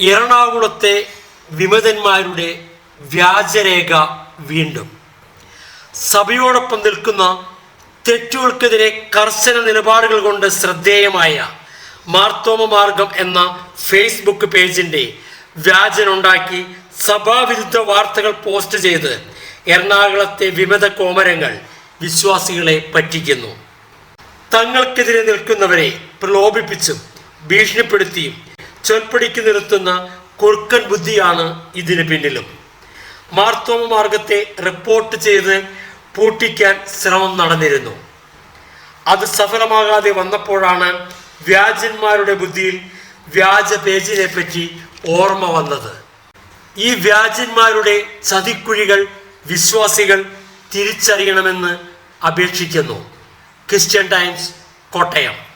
എറണാകുളത്തെ വിമതന്മാരുടെ വ്യാജരേഖ വീണ്ടും. സഭയോടൊപ്പം നിൽക്കുന്ന തെറ്റുകൾക്കെതിരെ കർശന നിലപാടുകൾ കൊണ്ട് ശ്രദ്ധേയമായ മാർത്തോമ മാർഗം എന്ന ഫേസ്ബുക്ക് പേജിന്റെ വ്യാജനുണ്ടാക്കി സഭാവിരുദ്ധ വാർത്തകൾ പോസ്റ്റ് ചെയ്ത് എറണാകുളത്തെ വിമത കോമരങ്ങൾ വിശ്വാസികളെ പറ്റിക്കുന്നു. തങ്ങൾക്കെതിരെ നിൽക്കുന്നവരെ പ്രലോഭിപ്പിച്ചും ഭീഷണിപ്പെടുത്തിയും ചൊൽപ്പടിക്ക് നിർത്തുന്ന കുറുക്കൻ ബുദ്ധിയാണ് ഇതിന് പിന്നിലും. മാർത്തോമ മാർഗത്തെ റിപ്പോർട്ട് ചെയ്ത് പൂട്ടിക്കാൻ ശ്രമം നടന്നിരുന്നു. അത് സഫലമാകാതെ വന്നപ്പോഴാണ് വ്യാജന്മാരുടെ ബുദ്ധിയിൽ വ്യാജ പേജിനെ പറ്റി ഓർമ്മ വന്നത്. ഈ വ്യാജന്മാരുടെ ചതിക്കുഴികൾ വിശ്വാസികൾ തിരിച്ചറിയണമെന്ന് അപേക്ഷിക്കുന്നു. Christian Times Kottayam.